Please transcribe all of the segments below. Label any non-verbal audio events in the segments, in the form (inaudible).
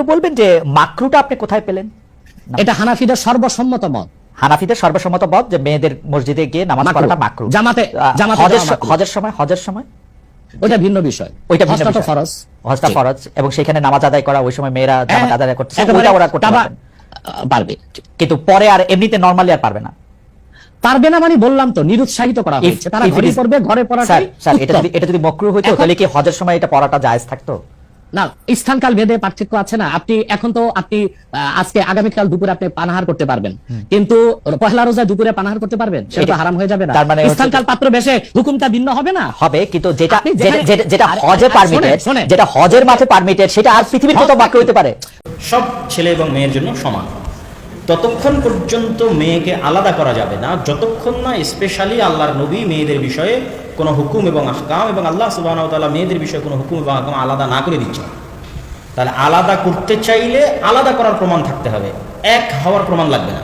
একটু বলবেন যে মাকরুটা আপনি কোথায় পেলেন? এটা হানাফিদের সর্বসম্মত মত। হানাফিদের সর্বসম্মত মত যে মেয়েদের মসজিদে গিয়ে নামাজ পড়াটা মাকরু। জামাতে- জামাতে হজের সময় হজের সময়? ওইটা ভিন্ন বিষয়। ওইটা ভিন্ন বিষয়। ফরজ। হজটা ফরজ এবং সেখানে নামাজ আদায় করা ওই সময় মেয়েরা জামাত হ্যাঁ, আদায় করতে ওটা ওরা করতে। আহ, পারবে। কিন্তু পরে আর এমনিতে নরমালি আর পারবে না। পারবে না মানে বললাম তো নিরুৎসাহিত করা হয়েছে। তারা ঘরে পড়বে ঘরে স্যার এটা যদি এটা যদি মকরু হইতো তাহলে কি হজের সময় এটা পড়াটা জায়েজ থাকতো? না স্থানকাল ভেদে পার্থক্য আছে না। আপনি এখন তো আপনি আজকে আগামীকাল দুপুরে আপনি পানাহার করতে পারবেন। কিন্তু পহেলা রোজা দুপুরে পানাহার করতে পারবেন? সেটা তো হারাম হয়ে যাবে না। তার মানে স্থানকাল পাত্র বেশে হুকুমটা ভিন্ন হবে না? হবে কিন্তু যেটা যেটা- হজে পারমিটেড। যেটা হজের মাঠে পারমিটেড সেটা আর পৃথিবীর কোথাও বাকি হতে পারে। সব ছেলে এবং মেয়ের জন্য সমান। ততক্ষণ পর্যন্ত মেয়েকে আলাদা করা যাবে না। যতক্ষণ না স্পেশালি আল্লাহর নবী মেয়েদের বিষয়ে কোনো হুকুম এবং আহকাম এবং আল্লাহ সুবাহ তাআলা মেয়েদের বিষয়ে কোনো হুকুম এবং আহকাম আলাদা না করে দিচ্ছে। তাহলে আলাদা করতে চাইলে আলাদা করার প্রমাণ থাকতে হবে। এক হওয়ার প্রমাণ লাগবে না।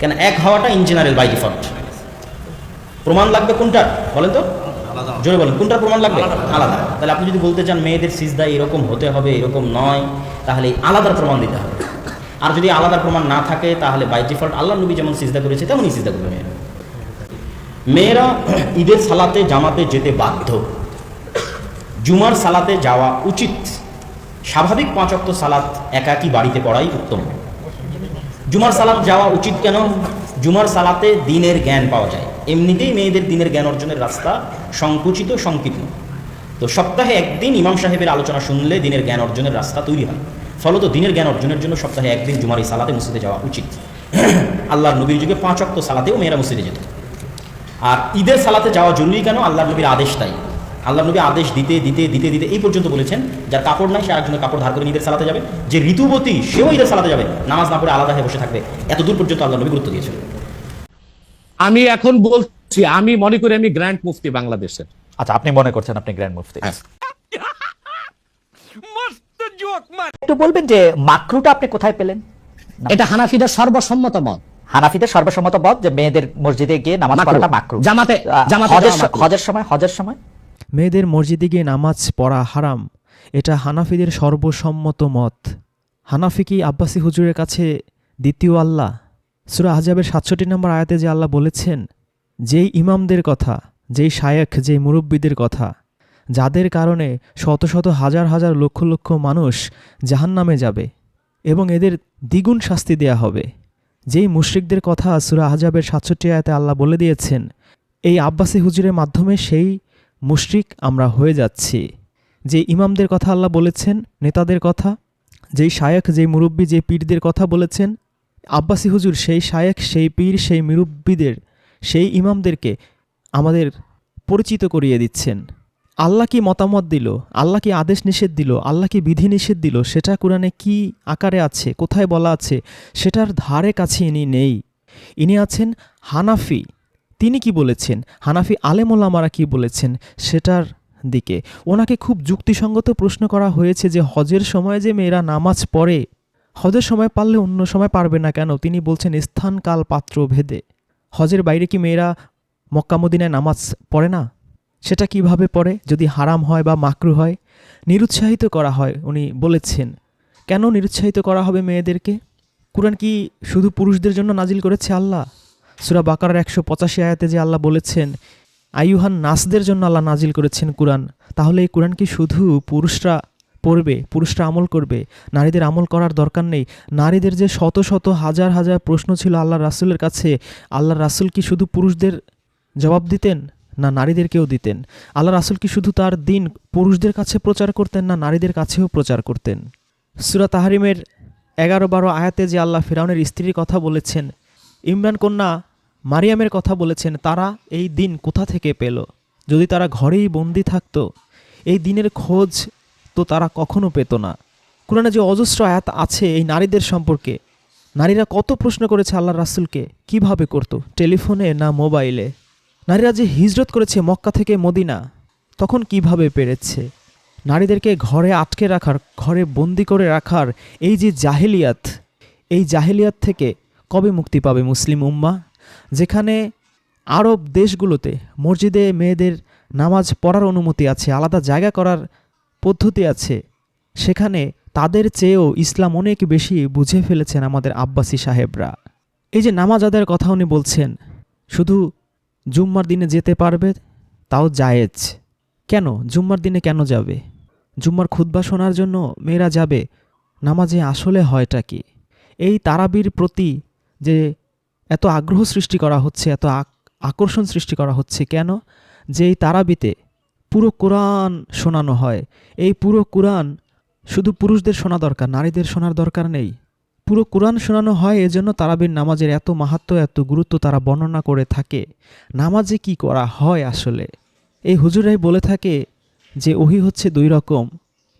কেন এক হওয়াটা ইন জেনারেল বাই ডিফল্ট প্রমাণ লাগবে কোনটার? বলেন তো। জোরে বলেন কোনটার প্রমাণ লাগবে? আলাদা। তাহলে আপনি যদি বলতে চান মেয়েদের সিজদা এরকম হতে হবে এরকম নয় তাহলে আলাদার প্রমাণ দিতে হবে। আর যদি আলাদা প্রমাণ না থাকে, তাহলে বাই ডিফল্ট আল্লাহ নবী যেমন সিজদা করেছে, তেমনই সিজদা করবে মেয়েরা। মেয়েরা ঈদের সালাতে জামাতে যেতে বাধ্য। জুমার সালাতে যাওয়া উচিত। স্বাভাবিক পাঁচক্ত সালাত একাকি বাড়িতে পড়াই উত্তম। জুমার সালাত যাওয়া উচিত কেন? জুমার সালাতে দিনের জ্ঞান পাওয়া যায়। এমনিতেই মেয়েদের দিনের জ্ঞান অর্জনের রাস্তা সংকুচিত, সংকীর্ণ। তো সপ্তাহে একদিন ইমাম সাহেবের আলোচনা শুনলে দিনের জ্ঞান অর্জনের রাস্তা তৈরি হয়। ফলত দিনের জ্ঞান অর্জনের জন্য সপ্তাহে একদিন জুমার এই সালাতে মসজিদে যাওয়া উচিত। (clears throat) আল্লাহর নবীর যুগে পাঁচ অক্ত সালাতেও মেয়েরা মসজিদে যেত। আর ঈদের সালাতে যাওয়া জরুরি কেন? আল্লাহ নবীর আদেশ তাই। আল্লাহ নবী আদেশ দিতে দিতে দিতে দিতে এই পর্যন্ত বলেছেন যার কাপড় নাই সে একজনের কাপড় ধার করে ঈদের সালাতে যাবে। যে ঋতুবতী সেও ঈদের সালাতে যাবে। নামাজ না পড়ে আলাদা হয়ে বসে থাকবে। এত দূর পর্যন্ত আল্লাহ নবী গুরুত্ব দিয়েছেন। আমি এখন বলছি আমি মনে করি আমি গ্র্যান্ড মুফতি বাংলাদেশের। আচ্ছা আপনি মনে করছেন আপনি গ্র্যান্ড মুফতি। হ্যাঁ। একটু বলবেন যে মাকরুটা আপনি কোথায় পেলেন? এটা হানাফিদের সর্বসম্মত মত। হানাফিদের সর্বসম্মত মত যে মেয়েদের মসজিদে গিয়ে নামাজ পড়াটা মাকরু। জামাতে- জামাতে হজের সময় হজের সময়? মেয়েদের মসজিদে গিয়ে নামাজ পড়া হারাম। এটা হানাফিদের সর্বসম্মত মত। হানাফি কি আব্বাসি হুজুরের কাছে দ্বিতীয় আল্লাহ? সুরা আজাবের সাতষট্টি নম্বর আয়াতে যে আল্লাহ বলেছেন যেই ইমামদের কথা যেই শায়েখ যেই মুরব্বীদের কথা যাদের কারণে শত শত হাজার হাজার লক্ষ লক্ষ মানুষ জাহান্নামে যাবে এবং এদের দ্বিগুণ শাস্তি দেয়া হবে। যেই মুশরিকদের কথা সুরা আজাবের সাতষট্টি আয়াতে আল্লাহ বলে দিয়েছেন, এই আব্বাসি হুজুরের মাধ্যমে সেই মুশরিক আমরা হয়ে যাচ্ছি। যে ইমামদের কথা আল্লাহ বলেছেন, নেতাদের কথা, যেই শায়েখ, যেই মুরব্বী যে পীরদের কথা বলেছেন, আব্বাসি হুজুর সেই শায়েখ, সেই পীর, সেই মুরব্বীদের, সেই ইমামদেরকে আমাদের পরিচিত করিয়ে দিচ্ছেন। আল্লাহ কি মতামত দিল? আল্লাহ কি আদেশ নিষেধ দিল? আল্লাহ কি বিধি নিষেধ দিল? সেটা কোরআনে কি আকারে আছে? কোথায় বলা আছে? সেটার ধারে কাছে ইনি নেই। ইনি আছেন হানাফি। তিনি কি বলেছেন? হানাফি আলেমোলামারা কি বলেছেন? সেটার দিকে। ওনাকে খুব যুক্তিসঙ্গত প্রশ্ন করা হয়েছে যে হজের সময় যে মেয়েরা নামাজ পড়ে, হজের সময় পারলে অন্য সময় পারবে না কেন? তিনি বলছেন স্থান কাল পাত্র ভেদে হজের বাইরে কি মেয়েরা মক্কামদিনায় নামাজ পড়ে না? সেটা কীভাবে পড়ে? যদি হারাম হয় বা মাকরু হয়, নিরুৎসাহিত করা হয়, উনি বলেছেন। কেন নিরুৎসাহিত করা হবে মেয়েদেরকে? কোরআন কি শুধু পুরুষদের জন্য নাজিল করেছে আল্লাহ? সুরা বাকার একশো পঁচাশি আয়াতে যে আল্লাহ বলেছেন, আইয়ুহান নাসদের জন্য আল্লাহ নাজিল করেছেন কোরআন। তাহলে এই কোরআন কি শুধু পুরুষরা পড়বে, পুরুষরা আমল করবে? নারীদের আমল করার দরকার নেই। নারীদের যে শত শত হাজার হাজার প্রশ্ন ছিল আল্লাহ রাসুলের কাছে আল্লাহ রাসুল কি শুধু পুরুষদের জবাব দিতেন? না নারীদেরকেও দিতেন। আল্লাহ রাসুল কি শুধু তার দিন পুরুষদের কাছে প্রচার করতেন না নারীদের কাছেও প্রচার করতেন? সুরা তাহারিমের এগারো বারো আয়াতে যে আল্লাহ ফিরাউনের স্ত্রীর কথা বলেছেন, ইমরান কন্যা মারিয়ামের কথা বলেছেন, তারা এই দিন কোথা থেকে পেল? যদি তারা ঘরেই বন্দি থাকতো, এই দিনের খোঁজ তো তারা কখনো পেত না। কোরআনে যে অজস্র আয়াত আছে এই নারীদের সম্পর্কে, নারীরা কত প্রশ্ন করেছে আল্লাহ রাসুলকে, কীভাবে করত? টেলিফোনে না মোবাইলে? নারীরা যে হিজরত করেছে মক্কা থেকে মদিনা। তখন কীভাবে পেরেছে? নারীদেরকে ঘরে আটকে রাখার, ঘরে বন্দি করে রাখার এই যে জাহেলিয়াত, এই জাহেলিয়াত থেকে কবে মুক্তি পাবে মুসলিম উম্মা? যেখানে আরব দেশগুলোতে মসজিদে মেয়েদের নামাজ পড়ার অনুমতি আছে, আলাদা জায়গা করার পদ্ধতি আছে, সেখানে তাদের চেয়েও ইসলাম অনেক বেশি বুঝে ফেলেছেন আমাদের আব্বাসী সাহেবরা। এই যে নামাজ আদায়ের কথা উনি বলছেন, শুধু জুম্মার দিনে যেতে পারবে? তাও জায়েজ। কেন? জুম্মার দিনে কেন যাবে? জুম্মার খুতবা শোনার জন্য মেয়েরা যাবে। নামাজে আসলে হয়টা কি? এই তারাবির প্রতি যে এত আগ্রহ সৃষ্টি করা হচ্ছে, এত আক- আকর্ষণ সৃষ্টি করা হচ্ছে কেন? যে এই তারাবিতে পুরো কোরআন শোনানো হয়। এই পুরো কোরআন শুধু পুরুষদের শোনা দরকার, নারীদের শোনার দরকার নেই। পুরো কোরআন শোনানো হয়, এজন্য তারাবির নামাজের এত মাহাত্ম, এত গুরুত্ব তারা বর্ণনা করে থাকে। নামাজে কি করা হয় আসলে? এই হুজুরাই বলে থাকে যে, ওহি হচ্ছে দুই রকম।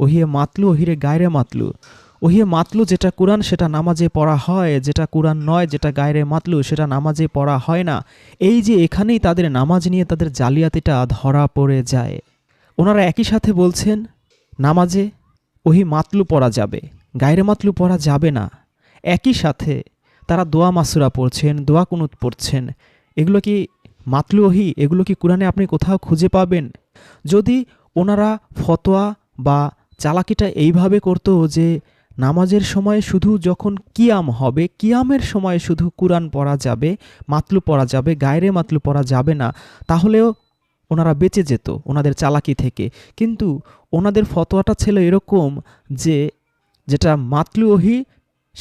ওহিয়ে মাতলু, ওহিরে গায়রে মাতলু। ওহিয়ে মাতলু যেটা কোরআন, সেটা নামাজে পড়া হয়। যেটা কোরআন নয়, যেটা গায়রে মাতলু, সেটা নামাজে পড়া হয় না। এই যে এখানেই তাদের নামাজ নিয়ে তাদের জালিয়াতিটা ধরা পড়ে যায়। ওনারা একই সাথে বলছেন, নামাজে ওহি মাতলু পড়া যাবে। গায়রে মাতলু পড়া যাবে না। একই সাথে তারা দোয়া মাসুরা পড়ছেন, দোয়া কুনুত পড়ছেন। এগুলো কি মাতলু ওহি এগুলো কি কোরআনে আপনি কোথাও খুঁজে পাবেন? যদি ওনারা ফতোয়া বা চালাকিটা এইভাবে করতো যে নামাজের সময় শুধু যখন কিয়াম হবে, কিয়ামের সময় শুধু কোরআন পড়া যাবে, মাতলু পড়া যাবে, গায়রে মাতলু পড়া যাবে না, তাহলেও ওনারা বেঁচে যেত ওনাদের চালাকি থেকে। কিন্তু ওনাদের ফতোয়াটা ছিল এরকম যে, যেটা মাতলু ওহি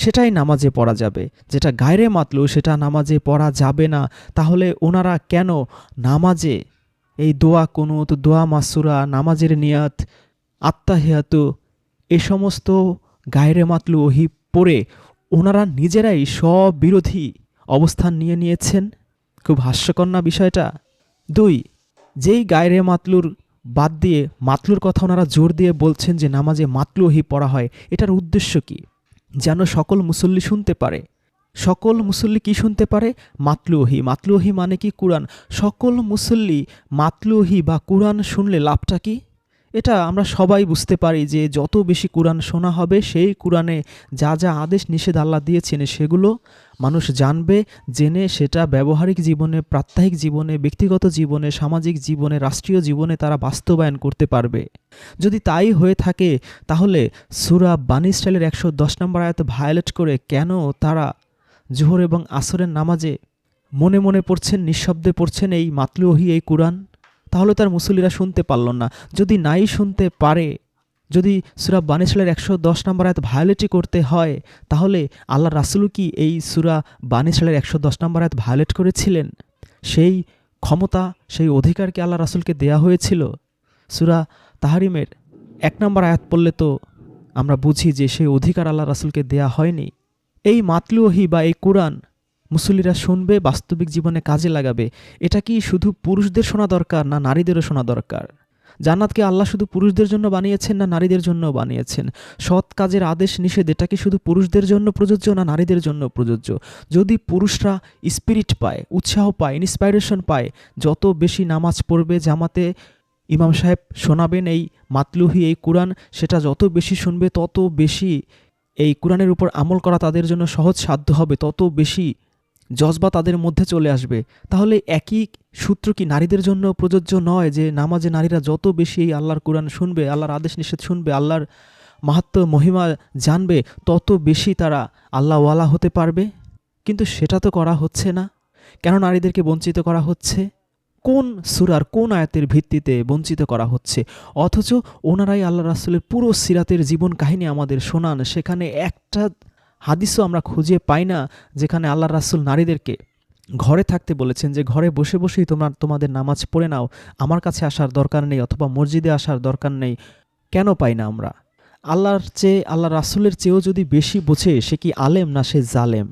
সেটাই নামাজে পড়া যাবে। যেটা গায়রে মাতলু, সেটা নামাজে পড়া যাবে না। তাহলে ওনারা কেন নামাজে? এই দোয়া কুনুত, দোয়া মাসুরা, নামাজের নিয়াত আত্মাহিয়াতু এ সমস্ত গায়রে মাতলু ওহি পড়ে ওনারা নিজেরাই সব বিরোধী অবস্থান নিয়ে নিয়েছেন? খুব হাস্যকর না বিষয়টা? দুই, যেই গায়রে মাতলুর বাদ দিয়ে মাতলুর কথা ওনারা জোর দিয়ে বলছেন যে নামাজে মাতলু ওহি পড়া হয়, এটার উদ্দেশ্য কি? যেন সকল মুসল্লি শুনতে পারে। সকল মুসল্লি কি শুনতে পারে? মাতলুহি। মাতলুহি মানে কি? কোরআন। সকল মুসল্লি মাতলুহি বা কোরআন শুনলে লাভটা কি? এটা আমরা সবাই বুঝতে পারি যে যত বেশি কোরআন শোনা হবে, সেই কোরআনে যা যা আদেশ, নিষেধ আল্লাহ দিয়েছেন, সেগুলো মানুষ জানবে, জেনে সেটা ব্যবহারিক জীবনে, প্রাত্যহিক জীবনে, ব্যক্তিগত জীবনে, সামাজিক জীবনে, রাষ্ট্রীয় জীবনে তারা বাস্তবায়ন করতে পারবে। যদি তাই হয়ে থাকে, তাহলে সুরা বানি স্টাইলের একশো দশ নম্বর আয়াত ভায়োলেট করে কেন তারা জোহর এবং আসরের নামাজে মনে মনে পড়ছেন, নিঃশব্দে পড়ছেন এই মাতলুহি এই কোরআন? তাহলে তার মুসল্লিরা শুনতে পারল না। যদি নাই শুনতে পারে, যদি সুরা বানিসালের একশো দশ নম্বর আয়াত ভায়োলেটই করতে হয়, তাহলে আল্লাহ রাসুল কি এই সুরা বানিসালের একশো দশ নম্বর আয়াত ভায়োলেট করেছিলেন? সেই ক্ষমতা, সেই অধিকার কি আল্লাহ রাসুলকে দেয়া হয়েছিল? সুরা তাহারিমের এক নম্বর আয়াত পড়লে তো আমরা বুঝি যে সেই অধিকার আল্লাহ রাসুলকে দেয়া হয়নি। এই মাতলুহি বা এই কোরআন মুসল্লিরা শুনবে, বাস্তবিক জীবনে কাজে লাগাবে। এটা কি শুধু পুরুষদের শোনা দরকার না নারীদেরও শোনা দরকার? জান্নাতকে আল্লাহ শুধু পুরুষদের জন্য বানিয়েছেন না নারীদের জন্য বানিয়েছেন? সৎ কাজের আদেশ নিষেধ, এটা কি শুধু পুরুষদের জন্য প্রযোজ্য না নারীদের জন্য প্রযোজ্য? যদি পুরুষরা স্পিরিট পায়, উৎসাহ পায় ইন্সপাইরেশন পায়, যত বেশি নামাজ পড়বে জামাতে, ইমাম সাহেব শোনাবেন এই মাতলুহি, এই কোরআন, সেটা যত বেশি শুনবে, তত বেশি এই কোরআনের উপর আমল করা তাদের জন্য সহজ সাধ্য হবে, তত বেশি জজবা তাদের মধ্যে চলে আসবে। তাহলে একই সূত্র কি নারীদের জন্য প্রযোজ্য নয় যে নামাজে নারীরা যত বেশি আল্লাহর কোরআন শুনবে, আল্লাহর আদেশ নিষেধ শুনবে, আল্লাহর মাহাত্ম, মহিমা জানবে, তত বেশি তারা আল্লাহওয়ালা হতে পারবে? কিন্তু সেটা তো করা হচ্ছে না। কেন নারীদেরকে বঞ্চিত করা হচ্ছে? কোন সুরার কোন আয়াতের ভিত্তিতে বঞ্চিত করা হচ্ছে? অথচ ওনারাই আল্লাহ রাসুলের পুরো সিরাতের জীবন কাহিনী আমাদের শোনান। সেখানে একটা হাদিসও আমরা খুঁজে পাই না যেখানে আল্লাহ রাসুল নারীদেরকে ঘরে থাকতে বলেছেন যে, ঘরে বসে বসেই তোমরা তোমাদের নামাজ পড়ে নাও। আমার কাছে আসার দরকার নেই অথবা মসজিদে আসার দরকার নেই। কেন পাই না আমরা? আল্লাহর চেয়ে আল্লাহ রাসুলের চেয়েও যদি বেশি বোঝে, সে কি আলেম না সে জালেম?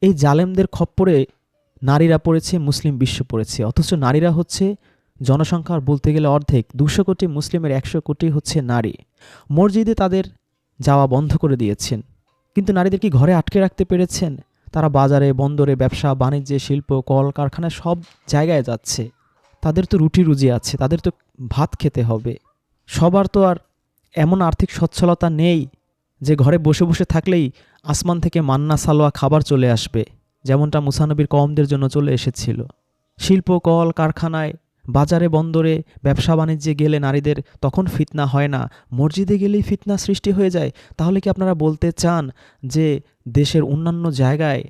এই জালেমদের খপ্পরে নারীরা পড়েছে, মুসলিম বিশ্ব পড়েছে। অথচ নারীরা হচ্ছে জনসংখ্যার বলতে গেলে অর্ধেক। দুশো কোটি মুসলিমের একশো কোটি হচ্ছে নারী। মসজিদে তাদের যাওয়া বন্ধ করে দিয়েছেন। কিন্তু নারীদের কি ঘরে আটকে রাখতে পেরেছেন? তারা বাজারে, বন্দরে, ব্যবসা, বাণিজ্যে, শিল্প কল কারখানায় সব জায়গায় যাচ্ছে। তাদের তো রুটি রুজি আছে, তাদের তো ভাত খেতে হবে। সবার তো আর এমন আর্থিক সচ্ছলতা নেই যে ঘরে বসে বসে থাকলেই আসমান থেকে মান্না সালোয়া খাবার চলে আসবে, যেমনটা মুসানবীর কমদের জন্য চলে এসেছিল। শিল্প, কল, কারখানায় বাজারে, বন্দরে, ব্যবসা বাণিজ্যে গেলে নারীদের তখন ফিতনা হয় না। মসজিদে গেলেই ফিতনা সৃষ্টি হয়ে যায়। তাহলে কি আপনারা বলতে চান যে দেশের অন্যান্য জায়গায়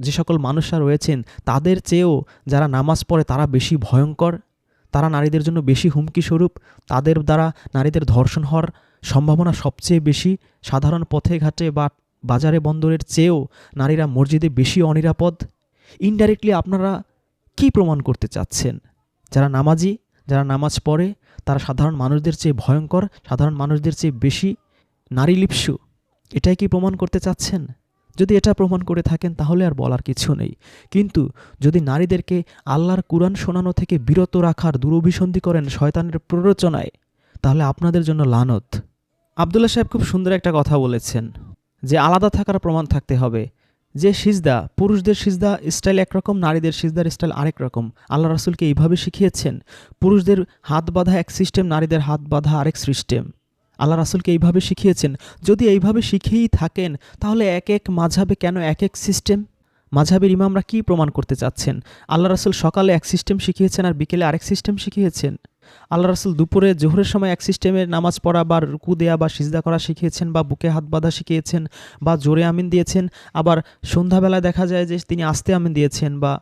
যে সকল মানুষরা রয়েছেন, তাদের চেয়েও যারা নামাজ পড়ে তারা বেশি ভয়ঙ্কর? তারা নারীদের জন্য বেশি হুমকি স্বরূপ তাদের দ্বারা নারীদের ধর্ষণ হওয়ার সম্ভাবনা সবচেয়ে বেশি? সাধারণ পথে ঘাটে বা বাজারে, বন্দরের চেয়েও নারীরা মসজিদে বেশি অনিরাপদ? ইনডাইরেক্টলি আপনারা কি প্রমাণ করতে চাচ্ছেন? যারা নামাজি, যারা নামাজ পড়ে, তারা সাধারণ মানুষদের চেয়ে ভয়ঙ্কর, সাধারণ মানুষদের চেয়ে বেশি নারী লিপ্সু। এটাই কি প্রমাণ করতে চাচ্ছেন? যদি এটা প্রমাণ করে থাকেন, তাহলে আর বলার কিছু নেই। কিন্তু যদি নারীদেরকে আল্লাহর কুরআন শোনানো থেকে বিরত রাখার দুরভিসন্ধি করেন শয়তানের প্ররোচনায়, তাহলে আপনাদের জন্য লানত। আবদুল্লাহ সাহেব খুব সুন্দর একটা কথা বলেছেন যে, আলাদা থাকার প্রমাণ থাকতে হবে। যে সিজদা, পুরুষদের সিজদা স্টাইল একরকম, নারীদের সিজদার স্টাইল আরেক রকম। আল্লাহ রাসুলকে এইভাবে শিখিয়েছেন, পুরুষদের হাত বাঁধা এক সিস্টেম নারীদের হাত বাঁধা আরেক সিস্টেম আল্লাহ রাসুলকে এইভাবে শিখিয়েছেন, যদি এইভাবে শিখেই থাকেন, তাহলে এক এক মাঝাবে কেন এক এক সিস্টেম মাঝাবের ইমামরা কি প্রমাণ করতে চাচ্ছেন? আল্লাহ রাসুল সকালে এক সিস্টেম শিখিয়েছেন আর বিকেলে আরেক সিস্টেম শিখিয়েছেন। আল্লাহ রাসুল দুপুরে জোহরের সময় এক সিস্টেমের নামাজ পড়া বা রুকু দেয়া বা সিজদা করা শিখিয়েছেন বা বুকে হাত বাঁধা শিখিয়েছেন বা জোরে আমিন দিয়েছেন। আবার সন্ধ্যাবেলায় দেখা যায় যে তিনি আস্তে আমিন দিয়েছেন বা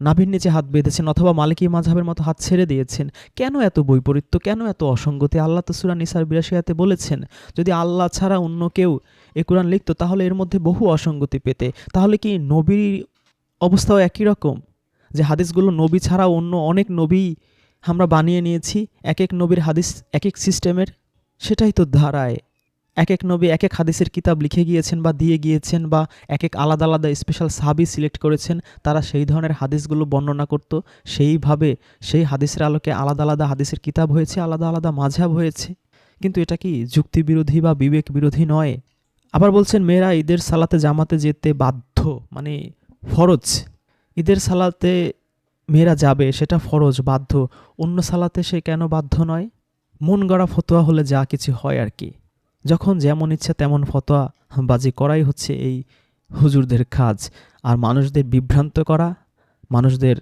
নাভির নিচে হাত বেঁধেছেন অথবা মালিকী মাঝহাবের মতো হাত ছেড়ে দিয়েছেন। কেন এত বৈপরীত্য? কেন এত অসঙ্গতি? আল্লাহ তো সুরা নিসার বিরাশিয়াতে বলেছেন, যদি আল্লাহ ছাড়া অন্য কেউ এ কোরআন লিখতো, তাহলে এর মধ্যে বহু অসঙ্গতি পেতে। তাহলে কি নবীর অবস্থাও একই রকম? যে হাদিসগুলো নবী ছাড়া অন্য অনেক নবী আমরা বানিয়ে নিয়েছি এক এক নবীর হাদিস এক এক সিস্টেমের, সেটাই তো ধারায়। এক এক নবী এক এক হাদিসের কিতাব লিখে গিয়েছেন বা দিয়ে গিয়েছেন বা এক এক আলাদা আলাদা স্পেশাল সাবি সিলেক্ট করেছেন, তারা সেই ধরনের হাদিসগুলো বর্ণনা করত। সেইভাবে সেই হাদিসের আলোকে আলাদা আলাদা হাদিসের কিতাব হয়েছে, আলাদা আলাদা মাঝাব হয়েছে। কিন্তু এটা কি যুক্তি বিরোধী বা বিবেক বিরোধী নয়? আবার বলছেন, মেয়েরা ঈদের সালাতে জামাতে যেতে বাধ্য মানে ফরজ। ঈদের সালাতে মেয়েরা যাবে, সেটা ফরজ, বাধ্য। অন্য সালাতে সে কেন বাধ্য নয়? মন গড়া ফতোয়া হলে যা কিছু হয় আর কি। যখন যেমন ইচ্ছে তেমন ফতোয়া বাজি করাই হচ্ছে এই হুজুরদের কাজ। আর মানুষদের বিভ্রান্ত করা, মানুষদের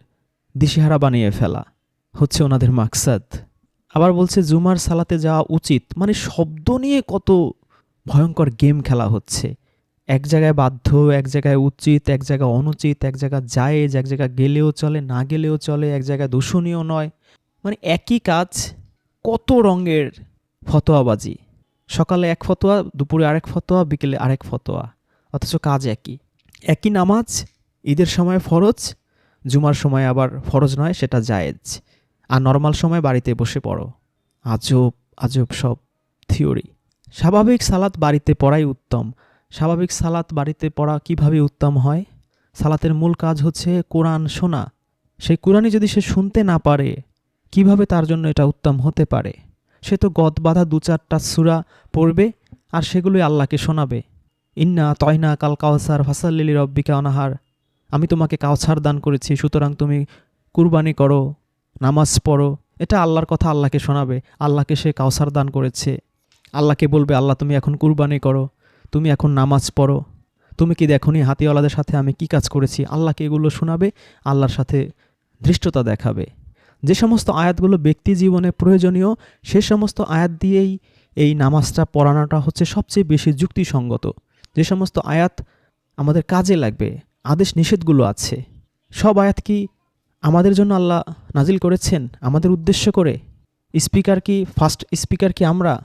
দিশেহারা বানিয়ে ফেলা হচ্ছে ওনাদের মাকসাদ। আবার বলছে, জুমার সালাতে যাওয়া উচিত। মানে শব্দ নিয়ে কত ভয়ঙ্কর গেম খেলা হচ্ছে। এক জায়গায় বাধ্য, এক জায়গায় উচিত, এক জায়গায় অনুচিত, এক জায়গায় জায়েজ, এক জায়গায় গেলেও চলে, না গেলেও চলে, এক জায়গায় দূষণীয় নয়। মানে একই কাজ কত রঙের ফতোয়াবাজি। সকালে এক ফতোয়া, দুপুরে আরেক ফতোয়া, বিকেলে আরেক ফতোয়া, অথচ কাজ একই। একই নামাজ, ঈদের সময় ফরজ, জুমার সময় আবার ফরজ নয়, সেটা জায়েজ। আর নর্মাল সময় বাড়িতে বসে পড়ো। আজব আজব সব থিওরি। স্বাভাবিক সালাত বাড়িতে পড়াই উত্তম। স্বাভাবিক সালাত বাড়িতে পড়া কীভাবে উত্তম হয়? সালাতের মূল কাজ হচ্ছে কোরআন শোনা। সেই কোরআনই যদি সে শুনতে না পারে, কীভাবে তার জন্য এটা উত্তম হতে পারে? সে তো গদ বাঁধা দু চারটা সুরা পড়বে আর সেগুলোই আল্লাহকে শোনাবে। ইন্না তয়না কাল কাউসার ফাসাল্লিলি রব্বিকা অনাহার আমি তোমাকে কাউসার দান করেছি, সুতরাং তুমি কুরবানি করো, নামাজ পড়ো। এটা আল্লাহর কথা আল্লাহকে শোনাবে। আল্লাহকে সে কাউসার দান করেছে। আল্লাহকে বলবে, আল্লাহ, তুমি এখন কুরবানি করো। তুমি এখন নামাজ পড়ো। তুমি কি দেখনি হাতিওয়ালাদের সাথে আমি কি কাজ করেছি? আল্লাহকে এগুলো শোনাবে? আল্লাহর সাথে ধৃষ্টতা দেখাবে। যে সমস্ত আয়াতগুলো ব্যক্তি জীবনে প্রয়োজনীয়, সে সমস্ত আয়াত দিয়েই এই নামাজটা পড়ানোটা হচ্ছে সবচেয়ে বেশি যুক্তিসঙ্গত। যে সমস্ত আয়াত আমাদের কাজে লাগবে, আদেশ নিষেধগুলো আছে। সব আয়াত কি আমাদের জন্য আল্লাহ নাজিল করেছেন? আমাদের উদ্দেশ্য করে? স্পিকার কি ফার্স্ট স্পিকার কি আমরা?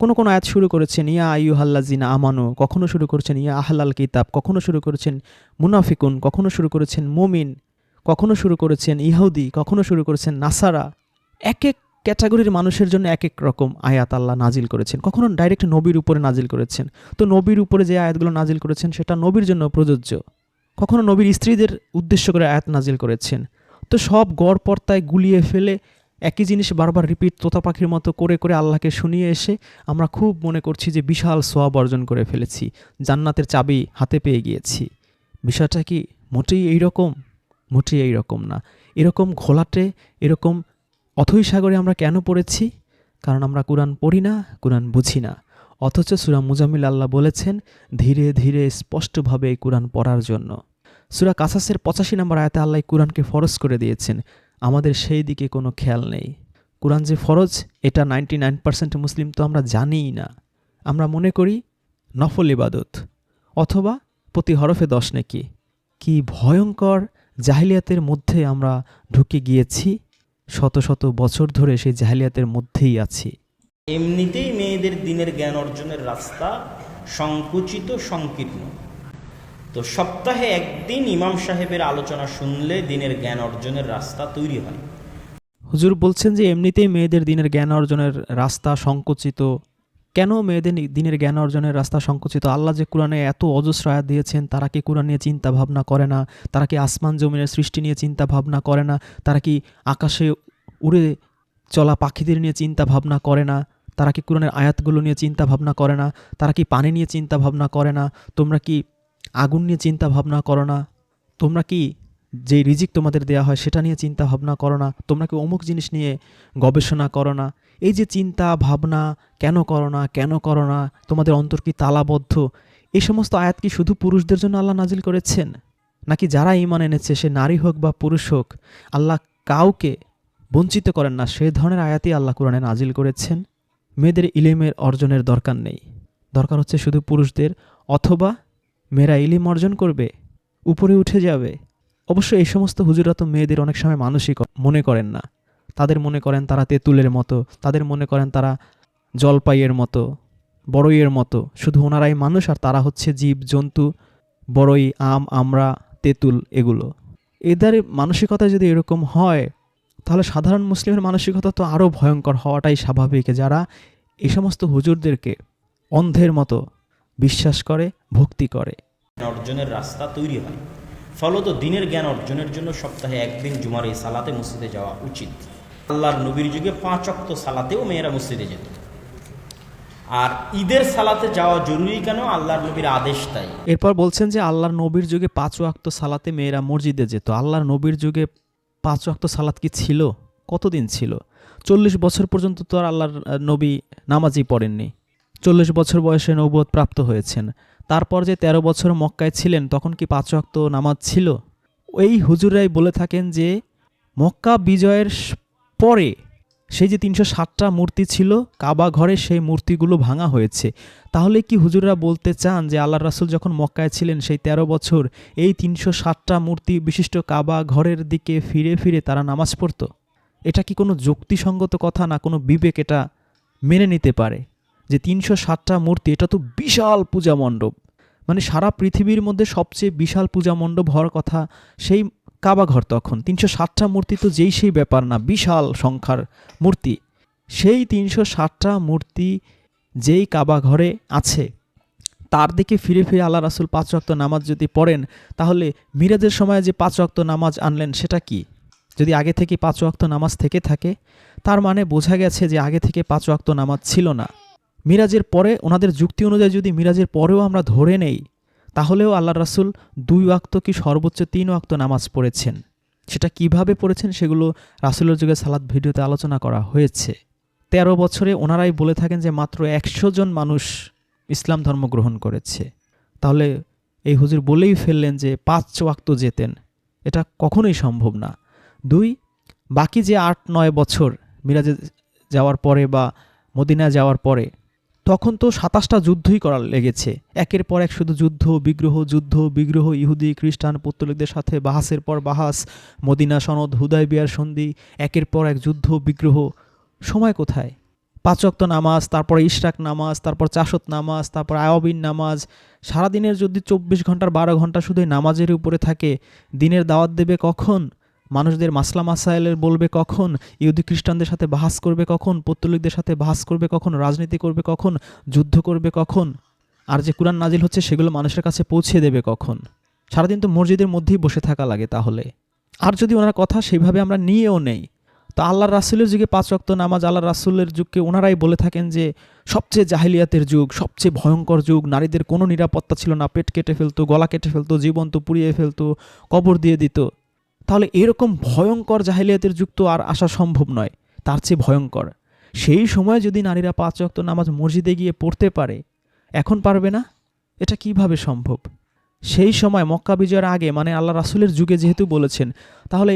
কোনো কোনো আয়াত শুরু করেছেন, ইয়া আইয়ু হাল্লাজিনা আমানো, কখনো শুরু করেছেন, ইয়া আহলাল কিতাব, কখনো শুরু করেছেন মুনাফিকুন, কখনো শুরু করেছেন মুমিন, কখনো শুরু করেছেন ইহুদি, কখনো শুরু করেছেন নাসারা। এক এক ক্যাটাগরির মানুষের জন্য এক এক রকম আয়াত আল্লাহ নাজিল করেছেন। কখনো ডাইরেক্ট নবীর উপরে নাজিল করেছেন। তো নবীর উপরে যে আয়াতগুলো নাজিল করেছেন, সেটা নবীর জন্য প্রযোজ্য। কখনো নবীর স্ত্রীদের উদ্দেশ্য করে আয়াত নাজিল করেছেন। তো সব গড় পর্তায় গুলিয়ে ফেলে একই জিনিস বারবার রিপিট তোতা পাখির মতো করে করে আল্লাহকে শুনিয়ে এসে আমরা খুব মনে করছি যে বিশাল সোয়াব অর্জন করে ফেলেছি, জান্নাতের চাবি হাতে পেয়ে গিয়েছি। বিষয়টা কি মোটেই এই রকম মোটেই এই রকম না। এরকম ঘোলাটে, এরকম অথই সাগরে আমরা কেন পড়েছি? কারণ আমরা কোরআন পড়ি না, কোরআন বুঝি না। অথচ সুরা মুজামিল আল্লাহ বলেছেন, ধীরে ধীরে স্পষ্টভাবে এই কোরআন পড়ার জন্য। সুরা কাসাসের পঁচাশি নম্বর আয়াতে আল্লাহ কোরআনকে ফরজ করে দিয়েছেন। আমাদের সেই দিকে কোনো খেয়াল নেই। কোরআন যে ফরজ, এটা নাইনটি নাইন পার্সেন্ট মুসলিম তো আমরা জানিই না। আমরা মনে করি নফল ইবাদত, অথবা প্রতি হরফে দশ নেকি। কি ভয়ঙ্কর জাহিলিয়াতের মধ্যে আমরা ঢুকে গিয়েছি, শত শত বছর ধরে সেই জাহিলিয়াতের মধ্যেই আছি। এমনিতেই মেয়েদের দিনের জ্ঞান অর্জনের রাস্তা সংকুচিত, সংকীর্ণ। তো সপ্তাহে একদিন ইমাম সাহেবের আলোচনা শুনলে দিনের জ্ঞান অর্জনের রাস্তা তৈরি হয়। হুজুর বলছেন যে এমনিতেই মেয়েদের দিনের জ্ঞান অর্জনের রাস্তা সংকুচিত। কেন মেয়েদের দিনের জ্ঞান অর্জনের রাস্তা সংকুচিত? আল্লাহ যে কোরআনে এত অজস্র আয়াত দিয়েছেন, তারা কি কোরআন নিয়ে চিন্তা ভাবনা করে না? তারা কি আসমান জমিনের সৃষ্টি নিয়ে চিন্তা ভাবনা করে না? তারা কি আকাশে উড়ে চলা পাখিদের নিয়ে চিন্তা ভাবনা করে না? তারা কি কোরআনের আয়াতগুলো নিয়ে চিন্তা ভাবনা করে না? তারা কি পানি নিয়ে চিন্তা ভাবনা করে না? তোমরা কি আগুন নিয়ে চিন্তা ভাবনা করো না। তোমরা কি যে রিজিক তোমাদের দেয়া হয় সেটা নিয়ে চিন্তা ভাবনা করো না। তোমরা কি অমুক জিনিস নিয়ে গবেষণা করো না। এই যে চিন্তা ভাবনা কেন করো না, কেন করো না, তোমাদের অন্তর কি তালাবদ্ধ? এই সমস্ত আয়াত কি শুধু পুরুষদের জন্য আল্লাহ নাজিল করেছেন? নাকি যারা ইমান এনেছে, সে নারী হোক বা পুরুষ হোক, আল্লাহ কাউকে বঞ্চিত করেন না। সে ধরনের আয়াতই আল্লাহ কোরআনে নাজিল করেছেন। মেয়েদের ইলেমের অর্জনের দরকার নেই। দরকার হচ্ছে শুধু পুরুষদের অথবা মেয়েরা ইলিম অর্জন করবে, উপরে উঠে যাবে। অবশ্য এই সমস্ত হুজুরা তো মেয়েদের অনেক সময় মানসিক মনে করেন না। তাদের মনে করেন তারা তেঁতুলের মতো, তাদের মনে করেন তারা জলপাইয়ের মতো, বড়ইয়ের মতো। শুধু ওনারাই মানুষ আর তারা হচ্ছে জীব, জন্তু, বড়ই, আম, আমরা, তেঁতুল এগুলো। এদের মানসিকতা যদি এরকম হয়, তাহলে সাধারণ মুসলিমের মানসিকতা তো আরও ভয়ঙ্কর হওয়াটাই স্বাভাবিক। যারা এই সমস্ত হুজুরদেরকে অন্ধের মতো বিশ্বাস করে ভক্তি করে। অর্জনের রাস্তা তৈরি হয়। ফলত দিনের জ্ঞান অর্জনের জন্য সপ্তাহে একদিন জুমার এই সালাতে মসজিদে যাওয়া উচিত। আল্লাহর নবীর যুগে পাঁচ অক্ত সালাতেও মেয়েরা মসজিদে যেত। আর ঈদের সালাতে যাওয়া জরুরি কেন? আল্লাহর নবীর আদেশ তাই। এরপর বলছেন যে আল্লাহর নবীর যুগে পাঁচ ওয়াক্ত সালাতে মেয়েরা মসজিদে যেত। আল্লাহর নবীর যুগে পাঁচ ওয়াক্ত সালাত কি ছিল? কতদিন ছিল? চল্লিশ বছর পর্যন্ত তো আর আল্লাহর নবী নামাজই পড়েননি। চল্লিশ বছর বয়সে নবুয়ত প্রাপ্ত হয়েছেন। তারপর যে ১৩ বছর মক্কায় ছিলেন, তখন কি পাঁচ ওয়াক্ত নামাজ ছিল? এই হুজুরাই বলে থাকেন যে, মক্কা বিজয়ের পরে সেই যে তিনশো ষাটটা মূর্তি ছিল, কাবা ঘরে সেই মূর্তিগুলো ভাঙা হয়েছে। তাহলে কি হুজুররা বলতে চান যে আল্লাহ রাসুল যখন মক্কায় ছিলেন, সেই ১৩ বছর এই তিনশো ষাটটা মূর্তি বিশিষ্ট কাবা ঘরের দিকে ফিরে ফিরে তারা নামাজ পড়তো? এটা কি কোনো যুক্তিসঙ্গত কথা না কোনো বিবেক এটা মেনে নিতে পারে? যে তিনশো ষাটটা মূর্তি, এটা তো বিশাল পূজা মণ্ডপ। মানে সারা পৃথিবীর মধ্যে সবচেয়ে বিশাল পূজা মণ্ডপ হওয়ার কথা সেই কাবাঘর তখন। তিনশো ষাটটা মূর্তি তো যেই সেই ব্যাপার না, বিশাল সংখ্যার মূর্তি। সেই তিনশো ষাটটা মূর্তি যেই কাবা ঘরে আছে, তার দিকে ফিরে ফিরে আল্লাহ রাসুল পাঁচ রক্ত নামাজ যদি পড়েন, তাহলে মিরাজের সময় যে পাঁচ রক্ত নামাজ আনলেন, সেটা কি? যদি আগে থেকে পাঁচ ওয়াক্ত নামাজ থেকে থাকে, তার মানে বোঝা গেছে যে আগে থেকে পাঁচ ওয়াক্ত নামাজ ছিল না। মিরাজের পরে ওনাদের যুক্তি অনুযায়ী যদি মিরাজের পরেও আমরা ধরে নেই, তাহলেও আল্লাহ রাসুল দুই ওয়াক্ত কি সর্বোচ্চ তিন ওয়াক্ত নামাজ পড়েছেন? সেটা কীভাবে পড়েছেন সেগুলো রাসুলের যুগে সালাদ ভিডিওতে আলোচনা করা হয়েছে। তেরো বছরে ওনারাই বলে থাকেন যে মাত্র একশো জন মানুষ ইসলাম ধর্ম গ্রহণ করেছে। তাহলে এই হুজুর বলেই ফেললেন যে পাঁচ ওয়াক্ত যেতেন। এটা কখনোই সম্ভব না। দুই, বাকি যে আট নয় বছর মিরাজে যাওয়ার পরে বা মদিনা যাওয়ার পরে তখন তো সাতাশটা যুদ্ধই করা লেগেছে। একের পর এক শুধু যুদ্ধ, বিগ্রহ যুদ্ধ, বিগ্রহ, ইহুদি, খ্রিস্টান, পত্তলিকদের সাথে বাহাসের পর বাহাস, মদিনা সনদ হুদায় বিয়ার সন্ধি, একের পর এক যুদ্ধ, বিগ্রহ। সময় কোথায়? পাঁচক্ত নামাজ, তারপর ইশরাক নামাজ, তারপর চাষত নামাজ, তারপর আয়বিন নামাজ। সারাদিনের যদি চব্বিশ ঘণ্টার বারো ঘণ্টা শুধু নামাজের উপরে থাকে, দিনের দাওয়াত দেবে কখন? মানুষদের মাসলা মাসাইলের বলবে কখন, ইহুদি খ্রিস্টানদের সাথে বাহাস করবে কখন, পত্তলিকদের সাথে বাহাস করবে কখন, রাজনীতি করবে কখন, যুদ্ধ করবে কখন? আর যে কোরআন নাজিল হচ্ছে সেগুলো মানুষের কাছে পৌঁছে দেবে কখন? সারাদিন তো মসজিদের মধ্যেই বসে থাকা লাগে তাহলে। আর যদি ওনার কথা সেইভাবে আমরা নিয়েও নেই, তা আল্লাহ রাসুলের যুগে পাঁচ রক্ত নামাজ আল্লাহ রাসুলের যুগকে ওনারাই বলে থাকেন যে, সবচেয়ে জাহিলিয়াতের যুগ, সবচেয়ে ভয়ঙ্কর যুগ, নারীদের কোনো নিরাপত্তা ছিল না, পেট কেটে ফেলতো, গলা কেটে ফেলতো জীবন্ত পুড়িয়ে ফেলতো, কবর দিয়ে দিত। তাহলে এরকম ভয়ঙ্কর জাহিলিয়াতের যুক্ত আর আসা সম্ভব নয়। তার চেয়ে ভয়ঙ্কর। সেই সময় যদি নারীরা পাঁচ রক্ত নামাজ মসজিদে গিয়ে পড়তে পারে, এখন পারবে না? এটা কীভাবে সম্ভব? সেই সময় মক্কা বিজয়ের আগে মানে আল্লাহ রাসুলের যুগে যেহেতু বলেছেন, তাহলে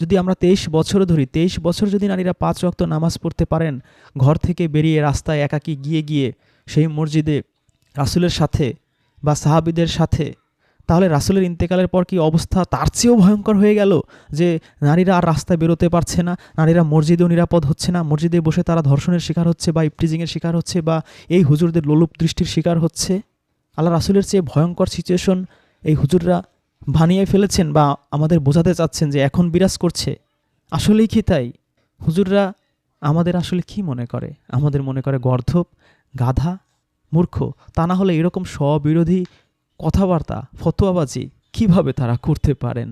যদি আমরা তেইশ বছর ধরি, তেইশ বছর যদি নারীরা পাঁচ রক্ত নামাজ পড়তে পারেন, ঘর থেকে বেরিয়ে রাস্তায় একাকি গিয়ে গিয়ে সেই মসজিদে রাসুলের সাথে বা সাহাবিদের সাথে তাহলে রাসুলের ইন্তেকালের পর কি অবস্থা তার চেয়েও ভয়ঙ্কর হয়ে গেল যে নারীরা আর রাস্তায় বেরোতে পারছে না, নারীরা মসজিদেও নিরাপদ হচ্ছে না, মসজিদে বসে তারা ধর্ষণের শিকার হচ্ছে বা ইপটিজিংয়ের শিকার হচ্ছে বা এই হুজুরদের লোলুপ দৃষ্টির শিকার হচ্ছে? আল্লাহ রাসুলের চেয়ে ভয়ঙ্কর সিচুয়েশন এই হুজুররা বানিয়ে ফেলেছেন বা আমাদের বোঝাতে চাচ্ছেন যে এখন বিরাজ করছে। আসলেই কি তাই? হুজুররা আমাদের আসলে কি মনে করে? আমাদের মনে করে গর্ধপ গাধা, মূর্খ। তা না হলে এরকম স্ববিরোধী কথাবার্তা ফতোয়াবাজি কীভাবে তারা করতে পারেন?